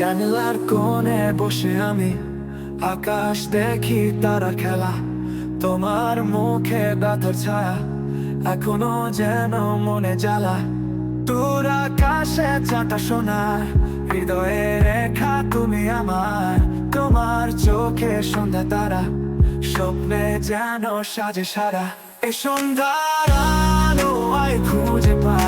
জানলার কোণে বসে আমি আকাশ দেখি তারা খেলা। তোমার মুখে ব্যথার ছায়া, এখনও যেন মনে জ্বালা। তোর আকাশে চাটা সোনা হৃদয়ে রেখা তুমি আমার। তোমার চোখে সন্ধ্যা তারা, স্বপ্নে যেন সাজে সারা। এ সন্ধ্যার আলো আয় খুঁজে পাই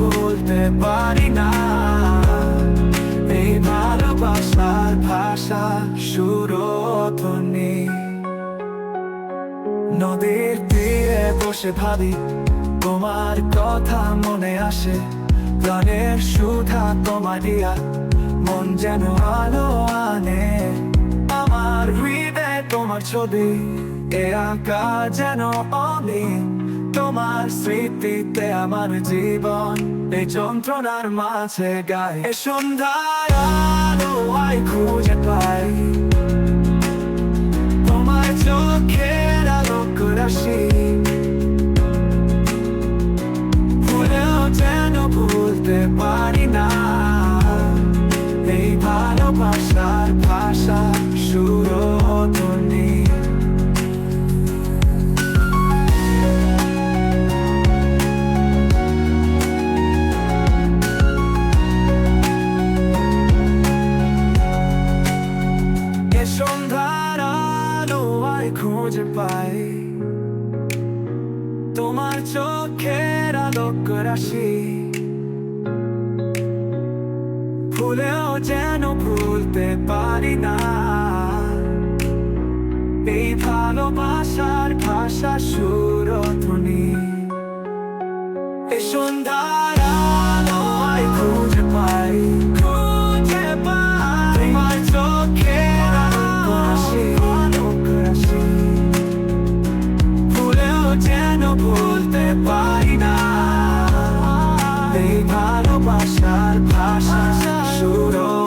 বলতে পারি না। এই ভালোবাসার ভাষা সুরধ্বনি নদীর তীরে বসে ভাবি, তোমার কথা মনে আসে। গানের সুধা তোমার দিয়া মন যেন আলো আনে। আমার হৃদয়ে তোমার ছবি, এ আঁকা যেন অলি তোমার স্মৃতিতে আমার জীবন এই যন্ত্রণার মাঝে গায়ে সন্ধ্যায় আলো আয় খুঁজে পাই খুঁজে পাই। তোমার চোখের আলোক রাশি। ভুলেও যেন ভুলতে পারি না। এই ভালোবাসার ভাষা সুরধ্বনি। এই সন্ধ্যার বলতে পারি না। এই ভালোবাসার ভাষা সুরো